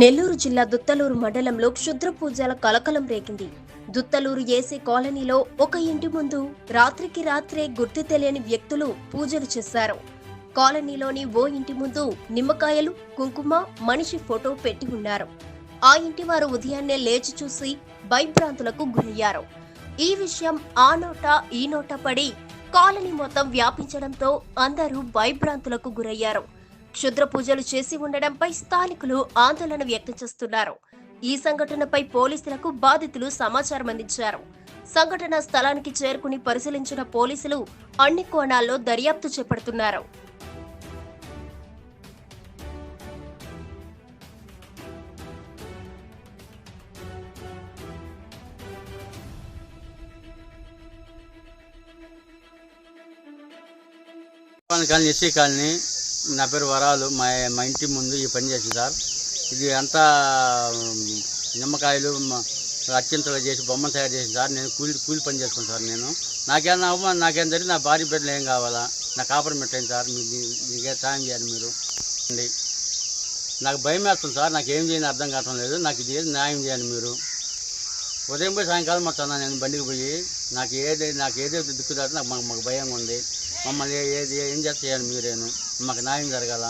నెల్లూరు జిల్లా దుత్తలూరు మండలంలో క్షుద్ర పూజల కలకలం రేగింది దుత్తలూరు ఏసీ కాలనీలో ఒక ఇంటి ముందు రాత్రికి రాత్రే గుర్తు తెలియని వ్యక్తులు పూజలు చేశారు. కాలనీలోని ఓ ఇంటి ముందు నిమ్మకాయలు కుంకుమ మనిషి ఫోటో పెట్టి ఉన్నారు. ఆ ఇంటి వారు ఉదయాన్నే లేచి చూసి భయభ్రాంతులకు గురయ్యారు. ఈ విషయం ఆ నోట ఈ నోట పడి కాలనీ మొత్తం వ్యాపించడంతో అందరూ భయభ్రాంతులకు గురయ్యారు. క్షుద్ర పూజలు చేసి ఉండడంపై స్థానికులు ఆందోళన వ్యక్తం చేస్తున్నారు. ఈ సంఘటనపై పోలీసులకు బాధితులు సమాచారం అందించారు. సంఘటన స్థలానికి చేరుకుని పరిశీలించిన పోలీసులు అన్ని కోణాల్లో దర్యాప్తు చేపడుతున్నారు. కాలనీ ఎస్సీ కాలనీ నా పేరు వరాలు. మా మా ఇంటి ముందు ఈ పని చేసింది సార్. ఇది అంతా నిమ్మకాయలు మ- అత్యంతలు చేసి బొమ్మలు తయారు చేసింది సార్. నేను కూలి కూలి పని చేస్తాను సార్ నేను. నాకేమన్నా అవమానం నాకేం జరిగింది నా భార్య బిడ్డలు ఏం కావాలా? నా కాపురం పెట్టండి సార్. మీ మీకే సాయం చేయాలి మీరు. నాకు భయం వేస్తుంది సార్. నాకు ఏం చేయని అర్థం కావటం లేదు. నాకు ఇది న్యాయం చేయండి మీరు? ఉదయం పోయి సాయంకాలం వస్తాను నేను బండికి పోయి? నాకు ఏది నాకు ఏదైతే దిక్కు నాకు మాకు మాకు భయంగా ఉంది. మమ్మల్ని ఏది ఏం చేస్తాను మీరేను? మాకు న్యాయం జరగాల?